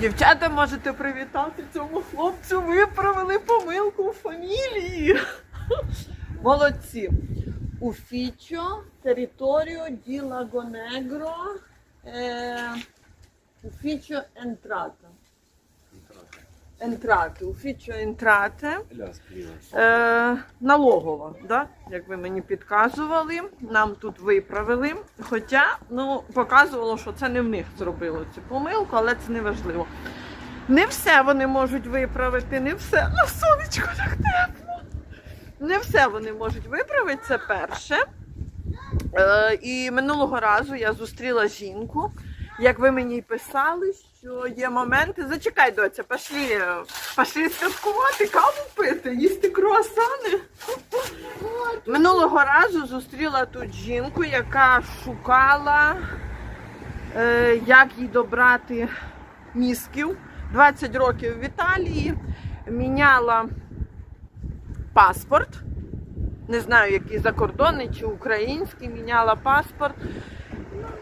Дівчата, можете привітати цьому хлопцю. Ви провели помилку у фамілії. Молодці. Уфічо, територію ді Лагонегро, е, Уфічо Ентрата. Ентрати, Уфічо Ентрате. Е, налогова, да? як ви мені підказували, нам тут виправили. Хоча ну, показувало, що це не в них зробило цю помилку, але це не важливо. Не все вони можуть виправити, не все. Ну, сонечко, як тепло. Не все вони можуть виправити, це перше. Е, і минулого разу я зустріла жінку, як ви мені писали, що є моменти. Зачекай, доця, пошли, пошли святкувати, каву пити, їсти круасани. Минулого разу зустріла тут жінку, яка шукала, е, як їй добрати мізків. 20 років в Італії, міняла паспорт. Не знаю, який закордонний чи український, міняла паспорт.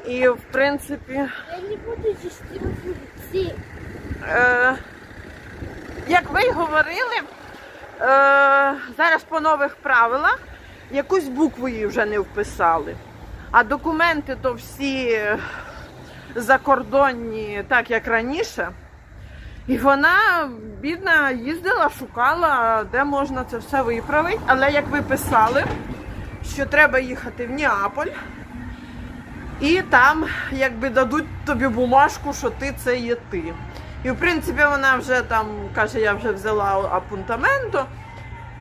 І, в принципі, Я не буду все. Е, як ви й говорили, е, зараз по нових правилах якусь букву її вже не вписали. А документи то всі закордонні, так як раніше. І вона, бідна, їздила, шукала, де можна це все виправити. Але як ви писали, що треба їхати в Неаполь, і там якби дадуть тобі бумажку, що ти це є ти. І в принципі вона вже там каже, я вже взяла апунтаменто.